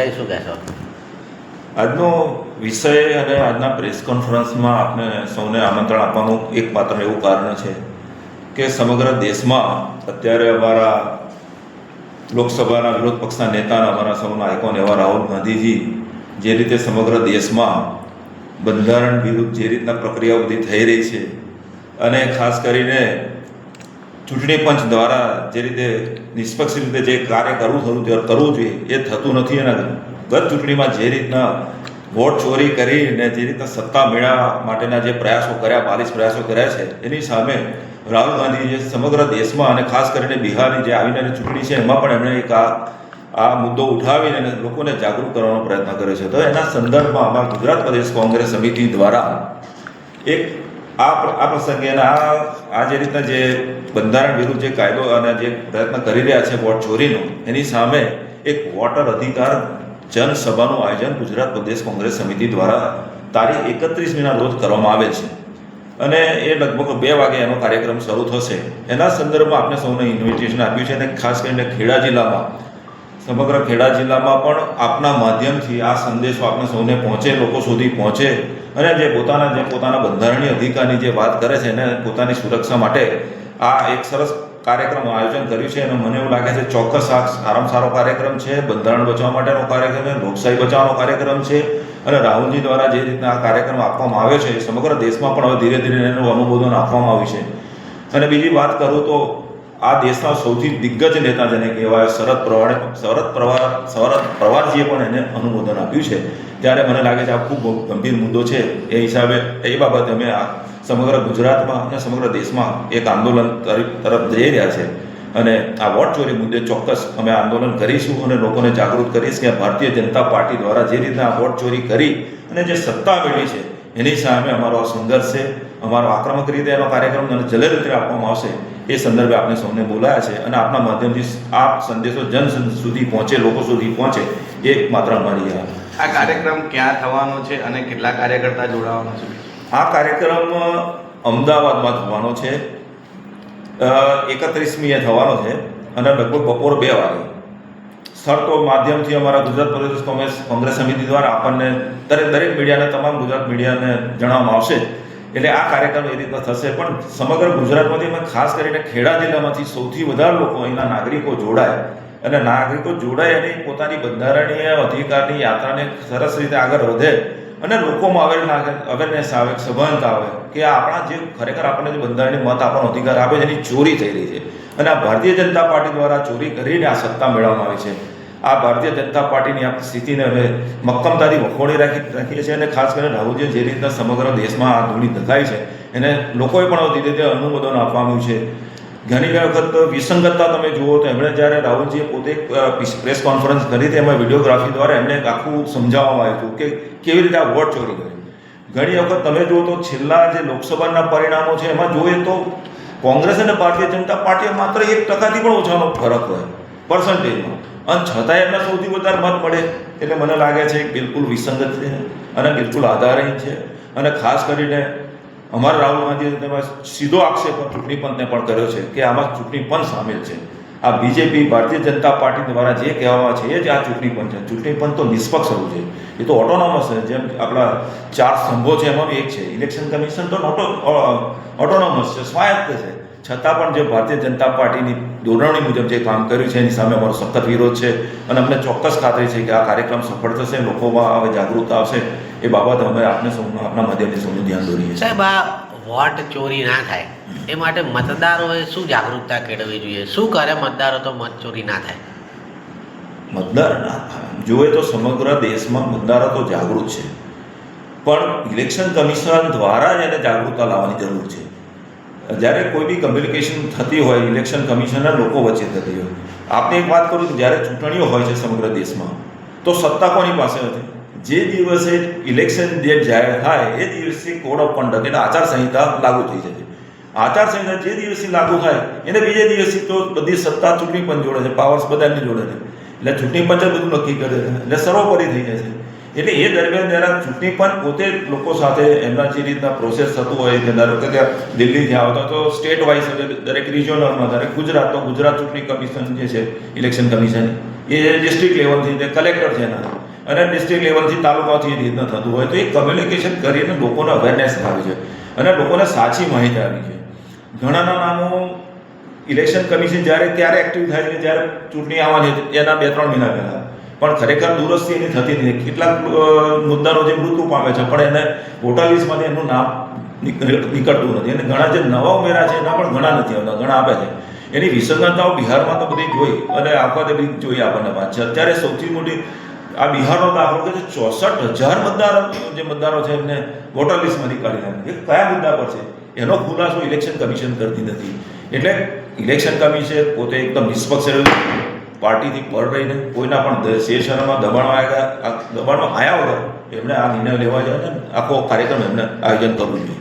વિષય શું કહેશો? આજનો વિષય અને આજના પ્રેસ કોન્ફરન્સમાં આપને સૌને આમંત્રણ આપવાનું એક માત્ર એવું કારણ છે કે સમગ્ર દેશમાં અત્યારે અમારા લોકસભાના વિરોધ પક્ષના નેતા અમારા સૌના આઇકોન એવા રાહુલ ગાંધીજી જે રીતે સમગ્ર દેશમાં બંધારણ વિરુદ્ધ જે રીતના પ્રક્રિયા બધી થઈ રહી છે અને ખાસ કરીને ચૂંટણી પંચ દ્વારા જે રીતે નિષ્પક્ષ રીતે જે કાર્ય કરવું તે કરવું જોઈએ, એ થતું નથી. અને ગત ચૂંટણીમાં જે રીતના વોટ ચોરી કરીને જે રીતના સત્તા મેળવવા માટેના જે પ્રયાસો કર્યા બાલીસ પ્રયાસો કર્યા છે, એની સામે રાહુલ ગાંધીએ સમગ્ર દેશમાં અને ખાસ કરીને બિહારની જે આવીને ચૂંટણી છે, એમાં પણ એમણે એક આ આ મુદ્દો ઉઠાવીને લોકોને જાગૃત કરવાનો પ્રયત્ન કર્યો છે. તો એના સંદર્ભમાં અમારા ગુજરાત પ્રદેશ કોંગ્રેસ સમિતિ દ્વારા એક આ આ પ્રસંગે અને આ આ જે રીતના જે બંધારણ વિરુદ્ધ જે કાયદો અને જે પ્રયત્ન કરી રહ્યા છે વોટ ચોરીનો, એની સામે એક વોટર અધિકાર જનસભાનું આયોજન ગુજરાત પ્રદેશ કોંગ્રેસ સમિતિ દ્વારા તારીખ એકત્રીસમીના રોજ કરવામાં આવે છે. અને એ લગભગ બે વાગે એનો કાર્યક્રમ શરૂ થશે. એના સંદર્ભમાં આપણે સૌને ઇન્વિટેશન આપ્યું છે અને ખાસ કરીને ખેડા જિલ્લામાં સમગ્ર ખેડા જિલ્લામાં પણ આપના માધ્યમથી આ સંદેશો આપને સૌને પહોંચે, લોકો સુધી પહોંચે અને જે પોતાના જે પોતાના બંધારણીય અધિકારની જે વાત કરે છે એને પોતાની સુરક્ષા માટે આ એક સરસ કાર્યક્રમ આયોજન કર્યું છે અને મને એવું લાગે છે ચોક્કસ આ સારામાં સારો કાર્યક્રમ છે, બંધારણ બચાવવા માટેનો કાર્યક્રમ છે, લોકશાહી બચાવવાનો કાર્યક્રમ છે અને રાહુલજી દ્વારા જે રીતના આ કાર્યક્રમ આપવામાં આવ્યો છે સમગ્ર દેશમાં પણ હવે ધીરે ધીરે એનું અનુમોદન આપવામાં આવ્યું છે. અને બીજી વાત કરું તો આ દેશના સૌથી દિગ્ગજ નેતા જેને કહેવાય શરદ પવારે શરદ પવાર શરદ પવારજીએ પણ એને અનુમોદન આપ્યું છે. ત્યારે મને લાગે છે આ ખૂબ ગંભીર મુદ્દો છે. એ હિસાબે એ બાબતે અમે આ સમગ્ર ગુજરાતમાં અને સમગ્ર દેશમાં એક આંદોલન તરફ જઈ રહ્યા છે. અને આ વોટ ચોરી મુદ્દે ચોક્કસ અમે આંદોલન કરીશું અને લોકોને જાગૃત કરીશ કે ભારતીય જનતા પાર્ટી દ્વારા જે રીતના વોટ ચોરી કરી અને જે સત્તા મેળવી છે, એની સામે અમારો સંઘર્ષ છે. અમારો આક્રમક રીતે એનો કાર્યક્રમ અને જલે રીતે આપવામાં આવશે એ સંદર્ભે આપણે સૌને બોલાયા છે અને આપના માધ્યમથી આ સંદેશો જન સુધી પહોંચે લોકો સુધી પહોંચે એ માત્ર અમારી આ આ કાર્યક્રમ ક્યાં થવાનો છે અને કેટલા કાર્યકર્તા જોડાવાનો છે? આ કાર્યક્રમ અમદાવાદમાં થવાનો છે. એકત્રીસમીએ થવાનો છે અને લગભગ બપોર બે વાગે. સ્થળ તો માધ્યમથી અમારા ગુજરાત પ્રદેશ કોંગ્રેસ કોંગ્રેસ સમિતિ દ્વારા આપણને દરેક દરેક મીડિયાને તમામ ગુજરાત મીડિયાને જણાવવામાં આવશે. એટલે આ કાર્યક્રમ એ રીતના થશે. પણ સમગ્ર ગુજરાતમાંથી અમે ખાસ કરીને ખેડા જિલ્લામાંથી સૌથી વધારે લોકો અહીંના નાગરિકો જોડાય. અને નાગરિકો જોડાય અને પોતાની બંધારણીય અધિકારની યાત્રાને સરસ રીતે આગળ વધે અને લોકોમાં અવેર અવેરનેસ આવે સભાનતા આવે કે આપણા જે ખરેખર આપણને જે બંધારણીય મત આપણો અધિકાર આપે છે, એની ચોરી થઈ રહી છે. અને આ ભારતીય જનતા પાર્ટી દ્વારા ચોરી કરીને આ સત્તા મેળવવામાં આવી છે. આ ભારતીય જનતા પાર્ટીની આ સ્થિતિને અમે મક્કમતાથી વખોડી રાખી રાખીએ છીએ અને ખાસ કરીને રાહુલજી જે રીતના સમગ્ર દેશમાં આ ધૂળી ધકાય છે, એને લોકોએ પણ ધીરે ધીરે અનુમોદન આપવાનું છે. ઘણી વખત વિસંગતતા તમે જુઓ તો એમણે જ્યારે રાહુલજીએ પોતે પ્રેસ કોન્ફરન્સ કરી હતી, એમાં વિડીયોગ્રાફી દ્વારા એમને આખું સમજાવવામાં આવ્યું હતું કે કેવી રીતે આ વોટ ચોરી કરી. ઘણી વખત તમે જુઓ તો છેલ્લા જે લોકસભાના પરિણામો છે, એમાં જોઈએ તો કોંગ્રેસ અને ભારતીય જનતા પાર્ટીએ માત્ર એક ટકાથી પણ ઓછાનો ફરક હોય, પર્સન્ટેજમાં. અને છતાંય એમને સૌથી વધારે મત મળે. એટલે મને લાગે છે કે બિલકુલ વિસંગત છે અને બિલકુલ આધારહીન છે. અને ખાસ કરીને અમારા રાહુલ ગાંધીએ સીધો આક્ષેપ ચૂંટણી પંચને પણ કર્યો છે કે આમાં ચૂંટણી પંચ સામેલ છે. આ બીજેપી ભારતીય જનતા પાર્ટી દ્વારા જે કહેવામાં છે એ જ આ ચૂંટણી પંચ છે. ચૂંટણી પંચ તો નિષ્પક્ષ હોવું છે એ તો ઓટોનોમસ છે. જેમ આપણા ચાર સ્તંભો છે એમાંનું એક છે. ઇલેક્શન કમિશન તો ઓટો ઓટોનોમસ છે. સ્વાયત્ત છે. છતાં પણ જે ભારતીય જનતા પાર્ટીની ધોરણી મુજબ જે કામ કર્યું છે એની સામે અમારો સખત વિરોધ છે અને અમને ચોક્કસ ખાતરી છે કે આ કાર્યક્રમ સફળ થશે લોકોમાં હવે જાગૃતતા આવશે એ બાબત અમે આપને સૌનું આપના માધ્યમથી સૌનું ધ્યાન દોરીએ સાહેબ આ વોટ ચોરી ના થાય. એ માટે મતદારોએ શું જાગૃતતા કેળવવી જોઈએ? શું કરે મતદારો તો મત ચોરી ના થાય? મતદાર ના થાય. જોઈએ તો સમગ્ર દેશમાં મતદારો તો જાગૃત છે. પણ ઇલેક્શન કમિશન દ્વારા જ એને જાગૃતતા લાવવાની જરૂર છે. જ્યારે કોઈ બી કમ્યુનિકેશન થતી હોય ઇલેક્શન કમિશનના લોકો વચ્ચે થતી હોય. આપણે એક વાત કરું કે જ્યારે ચૂંટણીઓ હોય છે સમગ્ર દેશમાં, તો સત્તા કોની પાસે હતી? જે દિવસે ઇલેક્શન ડેટ જાહેર થાય, એ દિવસે કોડ ઓફ કન્ડક્ટ એટલે આચારસંહિતા લાગુ થઈ જશે આચારસંહિતા જે દિવસે લાગુ થાય, એને બીજે દિવસે તો બધી સત્તા ચૂંટણી પંચ જોડે છે પાવર્સ બધાની જોડે છે. એટલે ચૂંટણી પંચ બધું નક્કી કરે છે. એટલે સર્વોપરી થઈ જાય છે. એટલે એ દરમિયાન જ્યારે ચૂંટણી પણ પોતે લોકો સાથે એમના જે રીતના પ્રોસેસ થતું હોય કે ધારો કે ત્યાં દિલ્હીથી આવતા, તો સ્ટેટ વાઇઝ દરેક રિજિયોનલમાં દરેક ગુજરાત, તો ગુજરાત ચૂંટણી કમિશન જે છે ઇલેક્શન કમિશન એ ડિસ્ટ્રિક્ટ લેવલથી તે કલેક્ટર છે એના. અને ડિસ્ટ્રિક્ટ લેવલથી તાલુકાથી એ રીતના થતું હોય, તો એ કમ્યુનિકેશન કરીને લોકોને અવેરનેસ આવે છે. અને લોકોને સાચી માહિતી આવી છે. ઘણાના નામો ઇલેક્શન કમિશન જ્યારે, ત્યારે એક્ટિવ થાય છે, જ્યારે ચૂંટણી આવવાની એના બે ત્રણ મહિના પહેલા. પણ ખરેખર દુરસ્તી એની થતી નથી. કેટલાક અ, મુદ્દાનો જે મૃત્યુ પામે છે પણ એને વોટર એનું નામ નીકળતું નથી. અને ઘણા જે નવા ઉમેરા છે એના પણ ઘણા નથી આવતા ઘણા આપે છે. એની વિસંગતતાઓ બિહારમાં તો બધી જોઈ. અને આખા બધી જોઈ આપણને વાત છે. અત્યારે સૌથી મોટી આ બિહારનો દાખલો કે ચોસઠ હજાર મતદારો જે મતદારો છે એમને વોટર કાઢી નાખે એ કયા મુદ્દા પર છે? એનો ખુલાસો ઇલેક્શન કમિશન કરતી નથી. એટલે ઇલેક્શન કમિશન પોતે એકદમ નિષ્પક્ષ રહ્યું. પાર્ટીથી પર રહીને કોઈના પણ શેષનમાં દબાણમાં આવ્યા દબાણમાં આવ્યા વગર એમને આ નિર્ણય લેવા અને આખો કાર્યક્રમ એમને આયોજન કરવું જોઈએ.